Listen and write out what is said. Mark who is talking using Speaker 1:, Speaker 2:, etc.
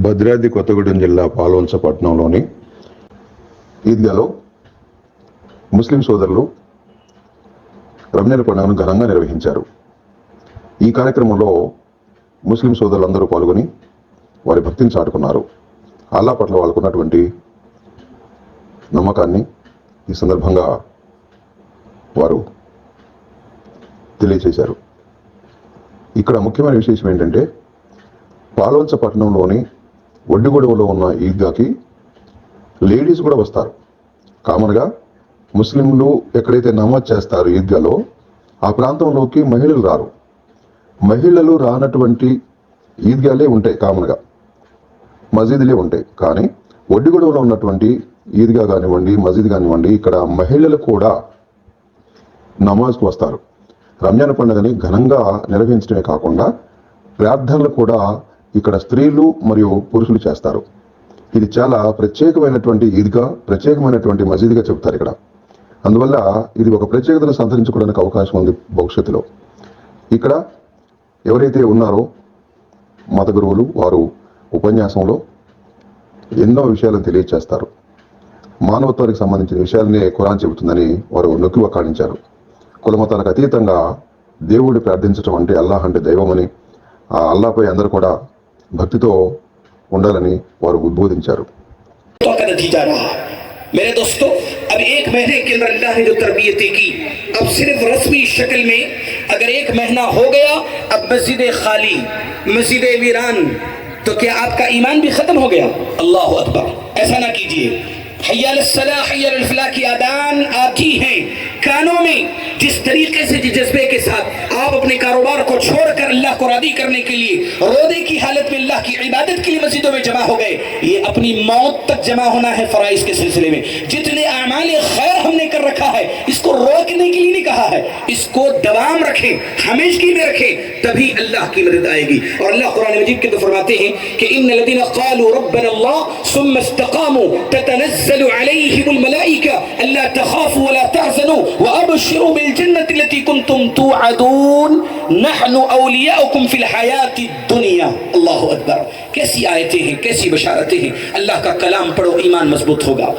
Speaker 1: భద్రాద్రి కొత్తగూడెం జిల్లా పాల్వంచ పట్టణంలోని ఈద్గాలో ముస్లిం సోదరులు రంజాన్ పండుగను ఘనంగా నిర్వహించారు. ఈ కార్యక్రమంలో ముస్లిం సోదరులందరూ పాల్గొని వారి భక్తిని చాటుకున్నారు. అల్లా పట్ల వాళ్ళకున్నటువంటి నమ్మకాన్ని ఈ సందర్భంగా వారు తెలియచేశారు. ఇక్కడ ముఖ్యమైన విశేషం ఏంటంటే పాల్వంచ పట్టణంలోని ఒడ్డుగొడవలో ఉన్న ఈద్గాకి లేడీస్ కూడా వస్తారు. కామన్గా ముస్లింలు ఎక్కడైతే నమాజ్ చేస్తారు ఈద్గాలో ఆ ప్రాంతంలోకి మహిళలు రారు. మహిళలు రానటువంటి ఈద్గాలే ఉంటాయి కామన్గా. మసీదులే ఉంటాయి. కానీ ఒడ్డుగొడవలో ఉన్నటువంటి ఈద్గా కానివ్వండి మసీద్ కానివ్వండి ఇక్కడ మహిళలు కూడా నమాజ్కు వస్తారు. రంజాన్ పండుగని ఘనంగా నిర్వహించడమే కాకుండా ప్రార్థనలు కూడా ఇక్కడ స్త్రీలు మరియు పురుషులు చేస్తారు. ఇది చాలా ప్రత్యేకమైనటువంటి ఈద్గా ప్రత్యేకమైనటువంటి మసీదుగా చెబుతారు ఇక్కడ. అందువల్ల ఇది ఒక ప్రత్యేకతను సంతరించుకోవడానికి అవకాశం ఉంది భవిష్యత్తులో. ఇక్కడ ఎవరైతే ఉన్నారో మత గురువులు వారు ఉపన్యాసంలో ఎన్నో విషయాలను తెలియచేస్తారు. మానవత్వానికి సంబంధించిన విషయాలనే ఖురాన్ చెబుతుందని వారు నొక్కి వక్కాణించారు కులమతాలకు అతీతంగా దేవుడిని ప్రార్థించడం అంటే అల్లాహ్ అంటే దైవమని ఆ అల్లాపై అందరూ కూడా భక్తితో ఉండాలని వారు ఉద్బోధించారు.
Speaker 2: میرے دوستو اب ایک مہنے کے اندر اللہ نے جو تربیتیں کی اب صرف رسمی شکل میں اگر ایک مہنہ ہو گیا اب مسجد خالی مسجد ویران تو کیا آپ کا ایمان بھی ختم ہو گیا؟ اللہ اکبر۔ ایسا نہ کیجیے۔ حیال السلاح حیال الفلاح کی آدان آتی ہیں۔ کانوں میں جذبے کے ساتھ آپ اپنے کاروبار کو چھوڑ کر اللہ کو راضی کرنے کے لیے رودے کی حالت میں اللہ کی عبادت کے لیے مسجدوں میں جمع ہو گئے، یہ اپنی موت تک جمع ہونا ہے فرائض کے سلسلے میں۔ جتنے اعمال خیر ہم نے کر رکھا ہے، اس کو روکنے کے لیے نہیں کہا ہے، اس کو دوام رکھیں، ہمیشگی میں رکھیں، تبھی اللہ کی مدد آئے گی۔ اور اللہ قرآن مجید کے تو فرماتے ہیں کہ ان الذين قالوا ربنا الله ثم استقاموا تتنزل عليهم الملائكه الا تخافوا ولا تحزنوا۔ وَبَشِّرُوا بِالْجَنَّةِ الَّتِي كُنْتُمْ تُوعَدُونَ نَحْنُ أَوْلِيَاؤُكُمْ فِي الْحَيَاةِ الدُّنْيَا. اللہ اکبر کیسی آیتیں ہیں، کیسی بشارتیں ہیں. اللہ کا کلام پڑھو، ایمان مضبوط ہوگا.